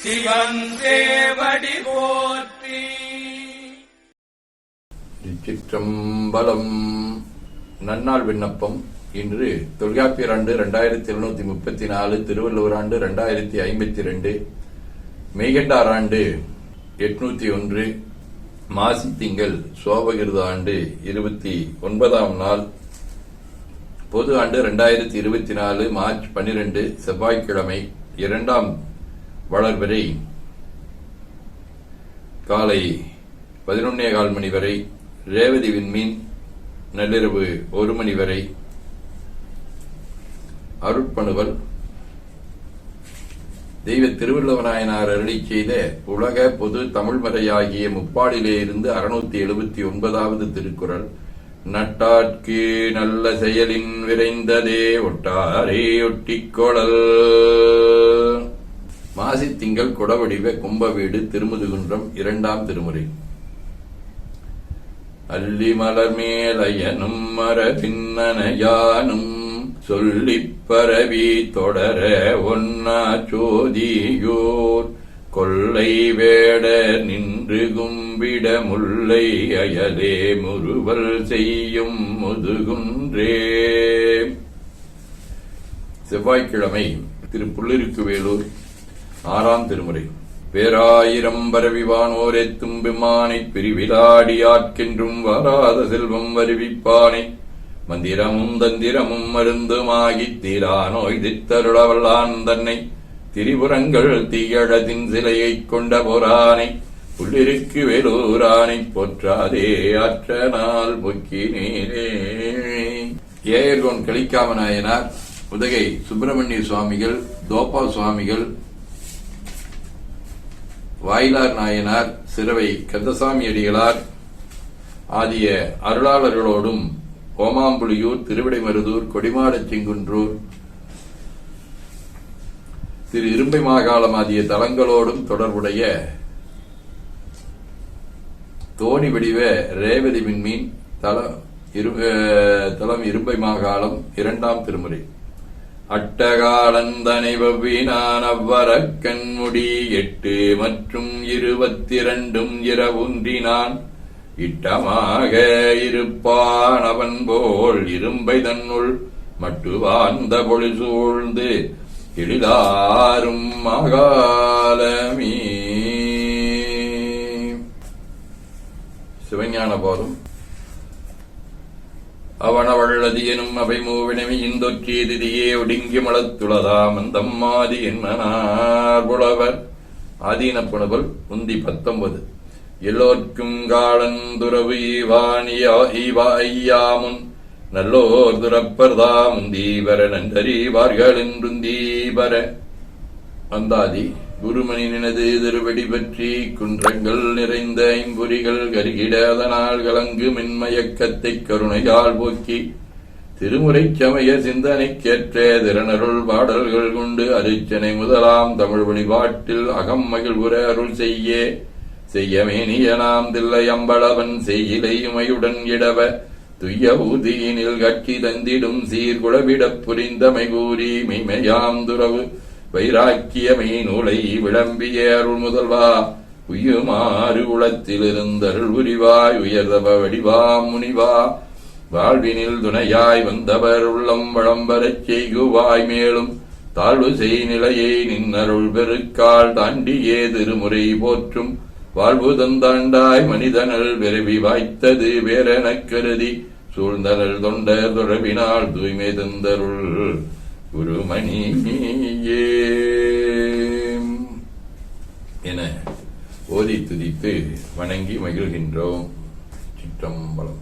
சிவன் போற்றி. திருச்சிற்றம்பலம் நன்னாள் விண்ணப்பம் இன்று தொல்காப்பியர் ஆண்டு ரெண்டாயிரத்தி எழுநூத்தி முப்பத்தி நாலு திருவள்ளுவர் ஆண்டு ரெண்டாயிரத்தி ஐம்பத்தி ரெண்டு மெய்கண்டார் ஆண்டு எட்நூத்தி ஒன்று மாசி திங்கள் சோபகிருத ஆண்டு இருபத்தி ஒன்பதாம் நாள் பொது ஆண்டு ரெண்டாயிரத்தி இருபத்தி நாலு மார்ச் பன்னிரெண்டு செவ்வாய்க்கிழமை இரண்டாம் வளர்வரை. காலை பதினொன்னே கால் மணி வரை ரேவதி விண்மீன் நள்ளிரவு ஒரு மணி வரை. அருட்பணுவல். தெய்வ திருவள்ளுவநாயனார் அருளி செய்த உலக பொது தமிழ்மறையாகிய முப்பாடிலே இருந்து அறுநூத்தி எழுபத்தி ஒன்பதாவது திருக்குறள் நட்டாட்கு நல்ல செயலின் விரைந்ததே ஒட்டாரே ஒட்டிக்கொழல் மாசி திங்கள் குடவடிவ கும்பவீடு திருமுதுகுன்றம் இரண்டாம் திருமுறை. அல்லி மலர் மேலையனும் மரபின்னனையானும் சொல்லிப் பரவி தொடர ஒன்னா சோதியோர். கொள்ளை வேட நின்று கும்பிட முல்லை அயலே முறுவல் செய்யும் முதுகுன்றே. செவ்வாய்க்கிழமை திரு புள்ளிருக்குவேலூர் ஆறாம் திருமுறை. பேராயிரம் பரவிவானோரே தும்பிமானைப் பிரிவிலாடியாட்கின்றும் வராத செல்வம் வருவிப்பானை. மந்திரமும் தந்திரமும் மருந்துமாகித் தீரா நோய் தித்தருளவல்லான் தன்னை. திரிபுரங்கள் தீயழதின் சிலையைக் கொண்ட பொறானை உள்ளிருக்கு வேலூரானை போற்றாதே ஆற்ற நாள் பொக்கினீரே ஏயர்கோன் கலிக்காம நாயனார் உதகை சுப்பிரமணிய சுவாமிகள் தோப்பா சுவாமிகள் வாயிலார் நாயனார் சிறுவை கந்தசாமி அடிகளார் ஆகிய அருளாளர்களோடும் ஓமாம்புலியூர் திருவிடைமருதூர் கொடிமாடச்சிங்குன்றூர் திரு இரும்பை மாகாளம் ஆகிய தலங்களோடும் தொடர்புடைய தோணி வடிவ ரேவதி விண்மீன் தலம் இரு தலம் இரும்பை மாகாளம் இரண்டாம் திருமுறை. அட்டகாலந்தனை வவ்வினான் அவ்வரக் எட்டு மற்றும் இருபத்திரண்டும் இரவுன்றினான். இட்டமாக இருப்பான் அவன் போல் இரும்பை தன்னுள் மட்டுவார்ந்த பொழி சூழ்ந்து எழிலாரும் மகாலமீ சிவஞான போதும் அவனவள்ளது எனும் அவை மூவினமி இந்தொற்றியதியே ஒடுங்கி மலத்துளதாம் அந்தம்மாதி என்மனார் புலவர் ஆதீன புலவர் முந்தி பத்தொன்பது. எல்லோர்க்கும் காலந்துறவு ஈவானியா ஈவா ஐயாமுன். நல்லோர் துறப்பர்தாம் முந்தீவர நன்றறிவார்கள் என்றுந்தீவர. வந்தாதி அந்தாதி நினது திருவடி பற்றி குன்றங்கள் நிறைந்த ஐம்பொறிகள் கருகிட அதனால் கலங்கு மின்மயக்கத்தை கருணையால் போக்கி திருமுறை சமய சிந்தனைக்கேற்ற திறனருள் பாடல்கள் கொண்டு அரிச்சனை முதலாம் தமிழ் வழிபாட்டில் அகம் மகிழ்வுற அருள் செய்ய செய்யமேனியனாம் தில்லை அம்பளவன் செய்யிலையுமையுடன் இடவ துய்ய ஊதியினில் கட்சி தந்திடும் சீர்குழவிடப் புரிந்தமை கூறி மெய்மையாம் துறவு வைராக்கியமை நூலை விளம்பிய அருள் முதல்வா. உயுமாறு உளத்தில் உரிவாய் உயர்தவ வடிவா முனிவா. வாழ்வினில் துணையாய் வந்தவர் உள்ளம் வளம்பரச் செய்குவாய் மேலும். தாழ்வு செய் நிலையை நின்னருள் பெருக்கால் தாண்டியே திருமுறை போற்றும். வாழ்வு தந்தாண்டாய் மனிதனல் விரவி வாய்த்தது வேறெனக் கருதி. சூழ்ந்தனல் தொண்டர் துறவினால் தூய்மை தந்தருள். குருமணியே என ஓதி துதித்து வணங்கி மகிழ்கின்றோம். சிற்றம்பலம்.